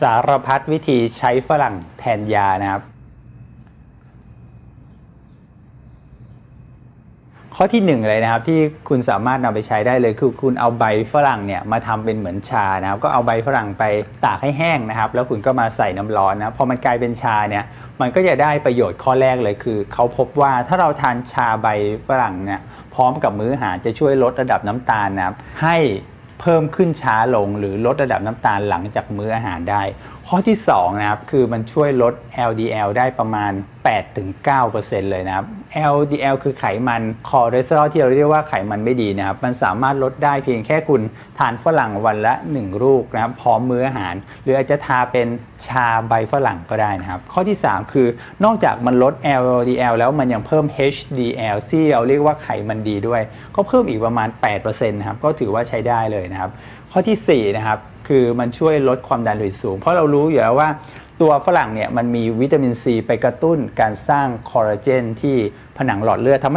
สารพัดวิธีใช้ฝรั่งแทนยานะครับ ข้อที่หนึ่งเลยนะครับที่คุณสามารถนำไปใช้ได้เลยคือคุณเอาใบฝรั่งเนี่ยมาทำเป็นเหมือนชานะครับ ก็เอาใบฝรั่งไปตากให้แห้งนะครับ แล้วคุณก็มาใส่น้ำร้อนนะพอมันกลายเป็นชาเนี่ยมันก็จะได้ประโยชน์ข้อแรกเลยคือ เขาพบว่าถ้าเราทานชาใบฝรั่งเนี่ยพร้อมกับมื้ออาหารจะช่วยลดระดับน้ำตาลนะครับให้ เพิ่มขึ้นช้าลงหรือลดระดับน้ำตาลหลังจากมื้ออาหารได้ ข้อที่2นะครับคือมันช่วยลด LDL ได้ประมาณ 8-9%เลยนะครับ LDL คือไขมันคอเลสเตอรอลที่เราเรียกว่าไขมันไม่ดีนะครับ มันสามารถลดได้เพียงแค่คุณทานฝรั่งวันละ 1 ลูกนะครับ พร้อมมื้ออาหาร หรืออาจจะทาเป็นชาใบฝรั่งก็ได้นะครับ ข้อที่ 3 คือนอกจากมันลด LDL แล้วมันยังเพิ่ม HDL ที่เราเรียกว่าไขมันดีด้วย ก็เพิ่มอีกประมาณ 8%นะครับ ก็ถือว่าใช้ได้เลยนะครับ ข้อทีสี่4นะครับคือมันช่วยลดความดันโลหิตสูง เพราะเรารู้อยู่แล้วว่า ตัวฝรั่งเนี่ยมันมีวิตามินซีไปกระตุ้นการสร้างคอลลาเจนที่ผนังหลอดเลือดทำให้